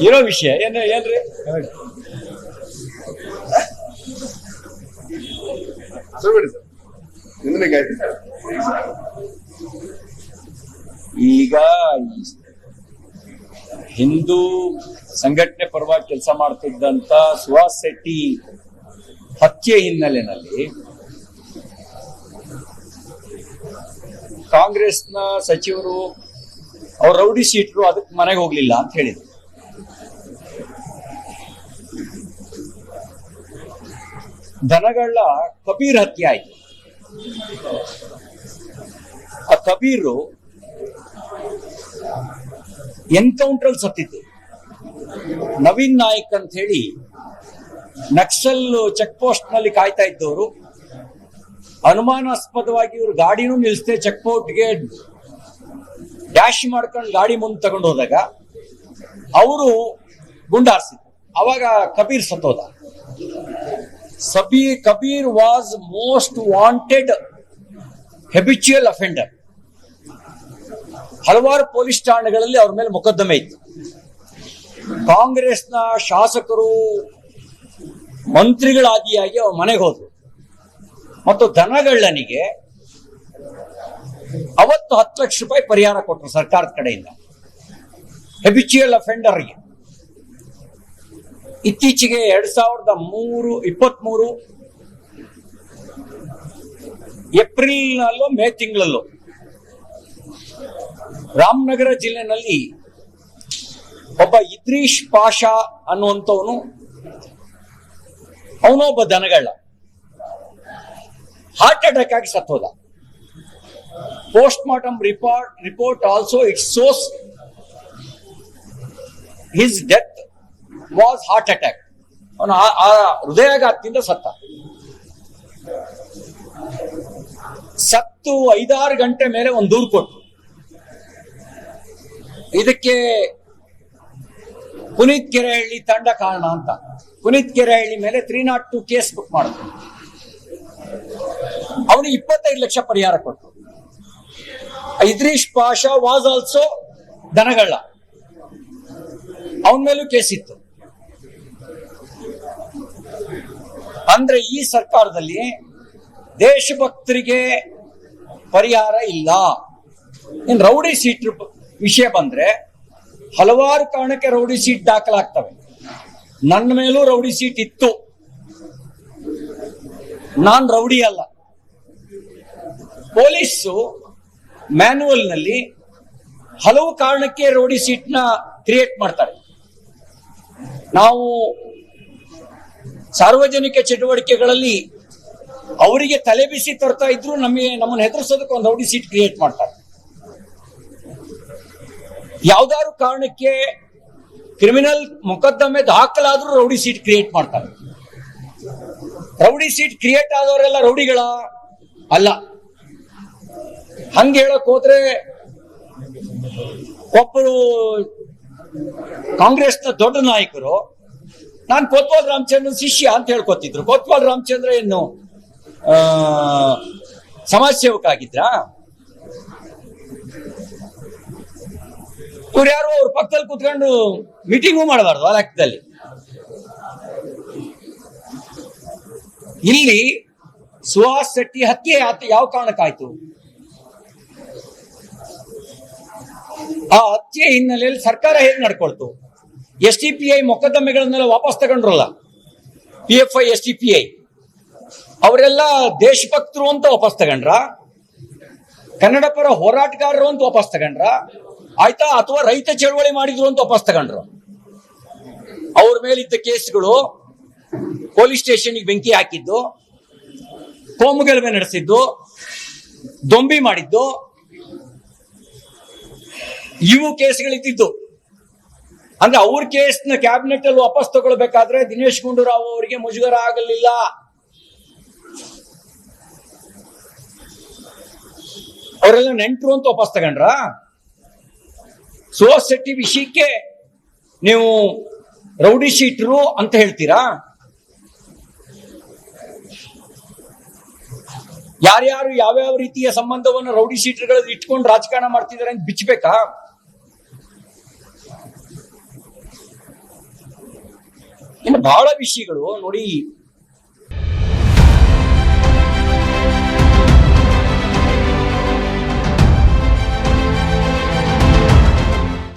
ಇರೋ ವಿಷಯ. ಏನ ಏನ್ರಿ? ಈಗ ಹಿಂದೂ ಸಂಘಟನೆ ಪರವಾಗಿ ಕೆಲಸ ಮಾಡ್ತಿದ್ದಂತ ಸುಹಾಸ್ ಶೆಟ್ಟಿ ಹತ್ಯೆ ಹಿನ್ನೆಲೆಯಲ್ಲಿ ಕಾಂಗ್ರೆಸ್ನ ಸಚಿವರು ಅವ್ರ ರೌಡಿ ಶೀಟ್ರು ಅದಕ್ಕೆ ಮನೆಗೆ ಹೋಗ್ಲಿಲ್ಲ ಅಂತ ಹೇಳಿದ್ರು. ದನಗಳ ಕಬೀರ್ ಹತ್ಯೆ ಆಯ್ತು. ಆ ಕಬೀರು ಎನ್ಕೌಂಟ್ರಲ್ಲಿ ಸತ್ತಿತ್ತು ನವೀನ್ ನಾಯಕ್ ಅಂತ ಹೇಳಿ ನಕ್ಸಲ್ ಚೆಕ್ ಪೋಸ್ಟ್ನಲ್ಲಿ ಕಾಯ್ತಾ ಇದ್ದವರು. ಅನುಮಾನಾಸ್ಪದವಾಗಿ ಇವ್ರು ಗಾಡಿನೂ ನಿಲ್ಲಿಸದೆ ಚೆಕ್ ಪೋಸ್ಟ್ಗೆ ಡ್ಯಾಶ್ ಮಾಡ್ಕೊಂಡು ಗಾಡಿ ಮುಂದೆ ತಗೊಂಡು ಹೋದಾಗ ಅವರು ಗುಂಡಾರಿಸಿದ್ರು. ಅವಾಗ ಕಬೀರ್ ಸತ್ತೋದ. SEBI Kabir was most wanted habitual offender ಹಲವಾರು ಪೊಲೀಸ್ ಠಾಣೆಗಳಲ್ಲಿ ಅವ್ರ ಮೇಲೆ ಮೊಕದ್ದಮೆ ಇತ್ತು. ಕಾಂಗ್ರೆಸ್ನ ಶಾಸಕರು ಮಂತ್ರಿಗಳಾದಿಯಾಗಿ ಅವ್ರ ಮನೆಗೆ ಹೋದ್ರು. ಮತ್ತು ದನಗಳ್ಳನಿಗೆ ಅವತ್ತು ಹತ್ತು ಲಕ್ಷ ರೂಪಾಯಿ ಪರಿಹಾರ ಕೊಟ್ಟರು ಸರ್ಕಾರದ ಕಡೆಯಿಂದ. ಹೆಬಿಚುಯಲ್ ಅಫೆಂಡರ್ಗೆ ಇತ್ತೀಚೆಗೆ ಎರಡ್ ಸಾವಿರದ ಮೂರು, ಇಪ್ಪತ್ಮೂರು ಏಪ್ರಿಲ್ನಲ್ಲೋ ಮೇ ತಿಂಗಳಲ್ಲೋ ರಾಮನಗರ ಜಿಲ್ಲೆನಲ್ಲಿ ಒಬ್ಬ ಇದ್ರೀಶ್ ಪಾಷಾ ಅನ್ನುವಂಥವನು ಅವನೊಬ್ಬ ಒಬ್ಬ ದನಗಳ್ಳ. ಹಾರ್ಟ್ ಅಟ್ಯಾಕ್ ಆಗಿ ಸತ್ತೋದ. Post mortem report report also it shows his death was heart attack ಅವನು ಆ- ಹೃದಯಾಘಾತದಿಂದ ಸತ್ತ. ಸತ್ತು ಐದಾರು ಗಂಟೆ ಮೇಲೆ ಒಂದು ದೂರು ಕೊಟ್ಟು ಇದಕ್ಕೆ ಪುನೀತ್ ಕೆರೆಹಳ್ಳಿ ತಂಡ ಕಾರಣ ಅಂತ. ಪುನೀತ್ ಕೆರೆಹಳ್ಳಿ ಮೇಲೆ three not two case book ಮಾಡಿದ್ರು. ಅವನು ಇಪ್ಪತ್ತೈದು ಲಕ್ಷ ಪರಿಹಾರ ಕೊಟ್ಟು ಇದ್ರೀಶ್ ಪಾಷಾ ವಾಸ್ ಆಲ್ಸೋ ದನಗಳ್ಳ. ಅವನ ಮೇಲೂ ಕೇಸ್ ಇತ್ತು. ಅಂದ್ರೆ ಈ ಸರ್ಕಾರದಲ್ಲಿ ದೇಶಭಕ್ತರಿಗೆ ಪರಿಹಾರ ಇಲ್ಲ. ಇನ್ ರೌಡಿ ಸೀಟ್ ವಿಷಯ ಬಂದ್ರೆ ಹಲವಾರು ಕಾರಣಕ್ಕೆ ರೌಡಿ ಸೀಟ್ ದಾಖಲಾಗ್ತವೆ. ನನ್ನ ಮೇಲೂ ರೌಡಿ ಸೀಟ್ ಇತ್ತು. ನಾನ್ ರೌಡಿ ಅಲ್ಲ. ಪೊಲೀಸು ಮ್ಯಾನುವಲ್ನಲ್ಲಿ ಹಲವು ಕಾರಣಕ್ಕೆ ರೌಡಿ ಸೀಟ್ನ ಕ್ರಿಯೇಟ್ ಮಾಡ್ತಾರೆ. ನಾವು ಸಾರ್ವಜನಿಕ ಚಟುವಟಿಕೆಗಳಲ್ಲಿ ಅವರಿಗೆ ತಲೆ ಬಿಸಿ ತರ್ತಾ ಇದ್ರು ನಮಗೆ ನಮ್ಮನ್ನ ಹೆದರ್ಸೋದಕ್ಕೆ ಒಂದು ರೌಡಿ ಸೀಟ್ ಕ್ರಿಯೇಟ್ ಮಾಡ್ತಾರೆ. ಯಾವ್ದಾದ್ರು ಕಾರಣಕ್ಕೆ ಕ್ರಿಮಿನಲ್ ಮೊಕದ್ದಮೆ ದಾಖಲಾದ್ರೂ ರೌಡಿ ಸೀಟ್ ಕ್ರಿಯೇಟ್ ಮಾಡ್ತಾರೆ. ರೌಡಿ ಸೀಟ್ ಕ್ರಿಯೇಟ್ ಆದವರೆಲ್ಲ ರೌಡಿಗಳ? ಅಲ್ಲ. ಹಂಗೆ ಹೇಳಕ್ ಹೋದ್ರೆ ಒಬ್ಬರು ಕಾಂಗ್ರೆಸ್ನ ದೊಡ್ಡ ನಾಯಕರು ನಾನು ಕೊತ್ವಾಲ್ ರಾಮಚಂದ್ರನ್ ಶಿಷ್ಯ ಅಂತ ಹೇಳ್ಕೊತಿದ್ರು. ಕೊತ್ವಾಲ್ ರಾಮಚಂದ್ರ ಏನು ಸಮಾಜ ಸೇವಕ ಆಗಿದ್ರಾ ಇವ್ರು ಯಾರು ಅವ್ರ ಪಕ್ಕದಲ್ಲಿ ಕುತ್ಕೊಂಡು ಮೀಟಿಂಗು ಮಾಡಬಾರ್ದು ಆ ಲೆಕ್ಕದಲ್ಲಿ. ಇಲ್ಲಿ ಸುಹಾಸ್ ಶೆಟ್ಟಿ ಹತ್ಯೆ ಯಾವ ಕಾರಣಕ್ಕಾಯ್ತು? ಆ ಹತ್ಯೆ ಹಿನ್ನೆಲೆಯಲ್ಲಿ ಸರ್ಕಾರ ಹೇಗೆ ನಡ್ಕೊಳ್ತು? ಎಸ್ ಟಿ ಪಿ ಐ ಮೊಕದ್ದಮೆಗಳನ್ನೆಲ್ಲ ವಾಪಸ್ ತಗೊಂಡ್ರಲ್ಲ? P F I S T P I ಅವರೆಲ್ಲ ದೇಶಭಕ್ತರು ಅಂತ ವಾಪಸ್ ತಗೊಂಡ್ರ? ಕನ್ನಡ ಪರ ಹೋರಾಟಗಾರರು ಅಂತ ವಾಪಸ್ ತಗೊಂಡ್ರ? ಆಯ್ತಾ? ಅಥವಾ ರೈತ ಚಳವಳಿ ಮಾಡಿದ್ರು ಅಂತ ವಾಪಸ್ ತಗೊಂಡ್ರು? ಅವ್ರ ಮೇಲಿದ್ದ ಕೇಸ್ಗಳು ಪೊಲೀಸ್ ಸ್ಟೇಷನ್ಗೆ ಬೆಂಕಿ ಹಾಕಿದ್ದು, ಕೋಮುಗಲಭೆ ನಡೆಸಿದ್ದು, ದೊಂಬಿ ಮಾಡಿದ್ದು, ಇವು ಕೇಸ್ಗಳಿದ್ದಿದ್ದು. ಅಂದ್ರೆ ಅವ್ರ ಕೇಸ್ನ ಕ್ಯಾಬಿನೆಟ್ ಅಲ್ಲಿ ವಾಪಸ್ ತಗೊಳ್ಬೇಕಾದ್ರೆ ದಿನೇಶ್ ಗುಂಡೂರಾವ್ ಅವರಿಗೆ ಮುಜುಗರ ಆಗಲಿಲ್ಲ. ಅವರೆಲ್ಲ ನೆಂಟರು ಅಂತ ವಾಪಸ್ ತಗೊಂಡ್ರ? ಸೋ ಶೆಟ್ಟಿ ವಿಷಯಕ್ಕೆ ನೀವು ರೌಡಿ ಶೀಟ್ರು ಅಂತ ಹೇಳ್ತೀರಾ? ಯಾರ್ಯಾರು ಯಾವ್ಯಾವ ರೀತಿಯ ಸಂಬಂಧವನ್ನು ರೌಡಿ ಶೀಟ್ರ್ಗಳಲ್ಲಿ ಇಟ್ಕೊಂಡು ರಾಜಕಾರಣ ಮಾಡ್ತಿದ್ದಾರೆ ಅಂತ ಬಿಚ್ಚಬೇಕಾ ಇನ್ನು ಬಹಳ ವಿಷಯಗಳು ನೋಡಿ